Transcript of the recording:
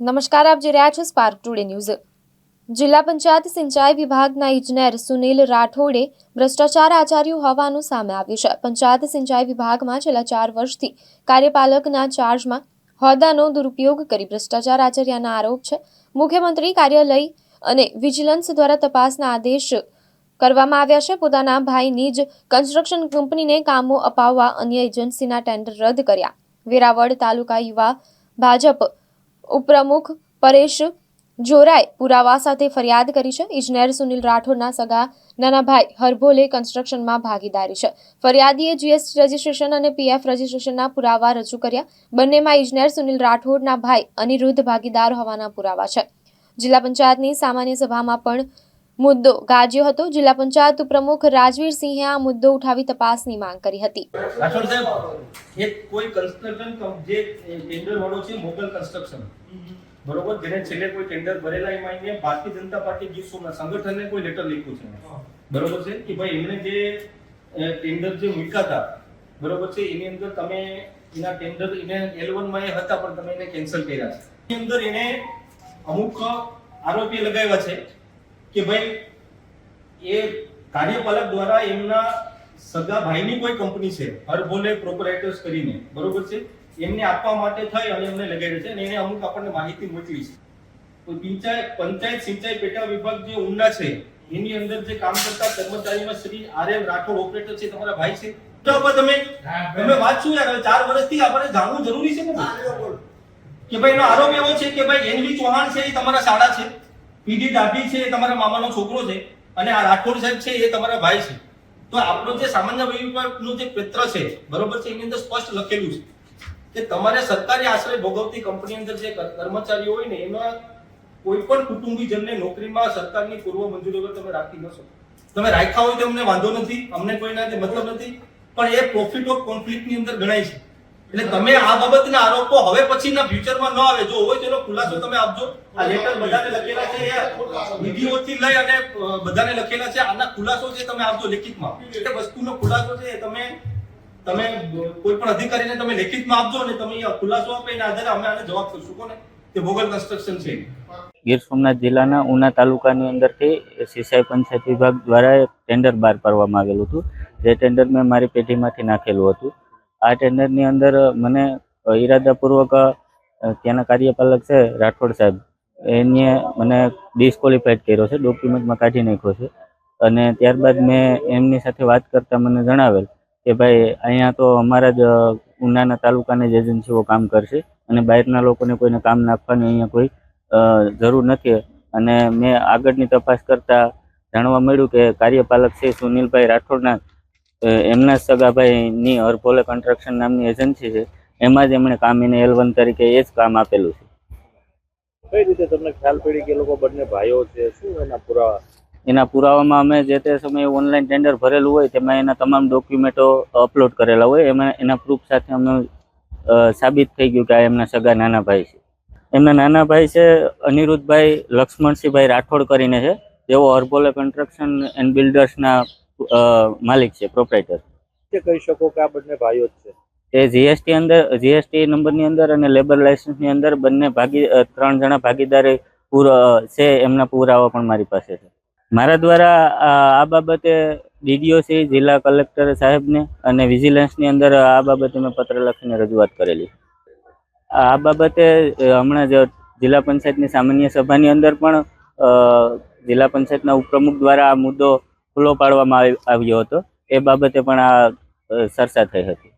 નમસ્કાર, આપ જોઈ રહ્યા છો સ્પાર્ક ટુડે ન્યૂઝ જિલ્લા પંચાયત સિંચાઈ વિભાગના ઇજનેર સુનિલ રાઠોડે ભ્રષ્ટાચાર આચર્યું હોવાનું સામે આવ્યું છે. પંચાયત સિંચાઈ વિભાગમાં છેલ્લા ચાર વર્ષથી કાર્યપાલકના ચાર્જમાં હોદ્દાનો દુરુપયોગ કરી ભ્રષ્ટાચાર આચર્યાના આરોપ છે. મુખ્યમંત્રી કાર્યાલય અને વિજિલન્સ દ્વારા તપાસના આદેશ કરવામાં આવ્યા છે. પોતાના ભાઈની જ કન્સ્ટ્રક્શન કંપનીને કામો અપાવવા અન્ય એજન્સીના ટેન્ડર રદ કર્યા. વેરાવળ તાલુકા યુવા ભાજપ ઉપપ્રમુખ પરેશ જોરાએ પુરાવા સાથે ફરિયાદ કરી છે. ઇજનેર સુનિલ રાઠોડના સગા નાના ભાઈ હરભોલે કન્સ્ટ્રક્શનમાં ભાગીદારી છે. ફરિયાદીએ જીએસટી રજીસ્ટ્રેશન અને પીએફ રજિસ્ટ્રેશનના પુરાવા રજૂ કર્યા. બંનેમાં ઇજનેર સુનિલ રાઠોડના ભાઈ અનિરુદ્ધ ભાગીદાર હોવાના પુરાવા છે. જિલ્લા પંચાયતની સામાન્ય સભામાં પણ મુદ્દો ગાજ્યો હતો. જિલ્લા પંચાયત પ્રમુખ રાજવીર સિંહે આ મુદ્દો ઉઠાવી તપાસની માંગ કરી હતી. એક કોઈ કન્સ્ટ્રક્શન જે ટેન્ડર વાળો છે, મોગલ કન્સ્ટ્રક્શન બરોબર? જેને છેલ્લે કોઈ ટેન્ડર ભરેલા, એમાં એને ભારતીય જનતા પાર્ટી ગીર સોમના સંગઠનને કોઈ લેટર લખ્યું છે. બરોબર છે? કે ભાઈ એમણે જે ટેન્ડર જે મૂક્યા હતા, બરોબર છે? એની અંદર તમે એના ટેન્ડર એને L1 માં એ હતા, પણ તમે એને કેન્સલ કર્યા છે. એની અંદર એને અમુક આરોપી લગાવ્યા છે. કે ભાઈ એ કાર્યપાલક દ્વારા એમના સગા ભાઈની કોઈ કંપની છે હરભોલે પ્રોપરાઇટર્સ કરીને બરોબર છે? એમને આપવા માટે થઈ અને એમને લગાડ્યું છે અને એને અમુક આપણને માહિતી મોકલી છે. તો પંચાયત પંચાયત સિંચાઈ પેટા વિભાગ જે ઊંડા છે એની અંદર જે કામ કરતા કર્મચારીમાં Shri R M Rathod operator છે તમારા ભાઈ છે? તો તમે તમે વાત શું યાર ચાર વર્ષથી આપણે જાણવું જરૂરી છે ને કે ભાઈ એનો આરોપ એવો છે કે ભાઈ એનવી ચૌહાણ છે એ તમારા શાળા છે? પીડી ડાભી છે એ તમારા મામાનો છોકરો છે અને આ રાઠોડ સાહેબ છે એ તમારા ભાઈ છે. તો આપણો જે સામાન્ય વિભાગનું જે પત્ર છે, બરોબર છે, એની અંદર સ્પષ્ટ લખેલું છે કે તમારે સરકારી આશ્રય ભોગવતી કંપની અંદર જે કર્મચારીઓ હોય ને, એમાં કોઈ પણ કુટુંબીજનને નોકરીમાં સરકારની પૂર્વ મંજૂરી વગર તમે રાખી ન શકો. તમે રાખ્યા હોય તો અમને વાંધો નથી, અમને કોઈના મતલબ નથી, પણ એ પ્રોફિટ ઓફ કોન્ફ્લિક્ટની અંદર ગણાય છે. એટલે તમે આ બાબતના આરોપો હવે પછીના ફ્યુચરમાં ન આવે, જો હોય તો એનો ખુલાસો તમે આપજો. આ લેટર બધાને લખેલા છે વિધિઓથી લઈ અને બધાને લખેલા છે. આના ખુલાસો છે તમે આપજો લેખિતમાં. એટલે વસ્તુનો ખુલાસો છે તમે તમે કોઈ પણ અધિકારીને તમે લેખિતમાં આપજો અને તમે ખુલાસો આપે એના આધારે અમે આને જવાબ કરશું. કોને? તે ભોગલ કન્સ્ટ્રક્શન છે. ગીર સોમનાથ જિલ્લાના ઉના તાલુકાની અંદરથી સિંચાઈ પંચાયત વિભાગ દ્વારા ટેન્ડર બહાર પાડવામાં આવેલું હતું. જે ટેન્ડર મેં મારી પેઢીમાંથી નાખેલું હતું. આ ટેન્ડરની અંદર મને ઈરાદાપૂર્વક ત્યાંના કાર્યપાલક છે, રાઠોડ સાહેબ. એને મને ડિસ્કોલિફાઈડ કર્યો છે ડોક્યુમેન્ટમાં કાઢી નાખ્યો છે. અને ત્યારબાદ મેં એમની સાથે વાત કરતાં મને જણાવેલ કે ભાઈ, અહીંયા તો અમારા જ ઉનાના તાલુકાની જ એજન્સીઓ કામ કરશે અને બહારના લોકોને કોઈને કામ નાખવાની અહીંયા કોઈ જરૂર નથી. અને મેં આગળની તપાસ કરતા જાણવા મળ્યું કે કાર્યપાલક છે સુનિલભાઈ રાઠોડના એમના સગાભાઈની અરપોલે કન્સ્ટ્રક્શન નામની એજન્સી છે. એમાં જ એમણે કામ એને એલ વન તરીકે એ જ કામ આપેલું છે. કઈ રીતે તમને ખ્યાલ પડી કે લોકો બંને ભાઈઓ છે? શું એના પુરાવા? એના પુરાવામાં અમે જે તે સમયે ઓનલાઈન ટેન્ડર ભરેલું હોય તેમાં એના તમામ ડોક્યુમેન્ટો અપલોડ કરેલા હોય. એમાં એના પ્રૂફ સાથે અમે સાબિત થઈ ગયું કે આ એમના સગા નાના ભાઈ છે. એમના નાના ભાઈ છે અનિરુદ્ધભાઈ લક્ષ્મણસિંહભાઈ રાઠોડ કરીને છે. તેઓ હર્બોલે કન્સ્ટ્રક્શન એન્ડ બિલ્ડર્સના માલિક છે પ્રોપરાઇટર કે કહી શકો કે આ બંને ભાઈઓ જ છે? એ જીએસટી અંદર જીએસટી નંબરની અંદર અને લેબર લાઇસન્સની અંદર બંને ભાગી ત્રણ જણા ભાગીદારી પૂર છે એમના પુરાવા પણ મારી પાસે છે. મારા દ્વારા આ બાબતે ડીડીઓ સી જિલ્લા કલેક્ટર સાહેબને અને વિજિલન્સની અંદર આ બાબતે મેં પત્ર લખીને રજૂઆત કરેલી. આ બાબતે હમણાં જ જિલ્લા પંચાયતની સામાન્ય સભાની અંદર પણ જિલ્લા પંચાયતના ઉપપ્રમુખ દ્વારા આ મુદ્દો ખુલ્લો પાડવામાં આવી- આવ્યો હતો. એ બાબતે પણ આ ચર્ચા થઈ હતી.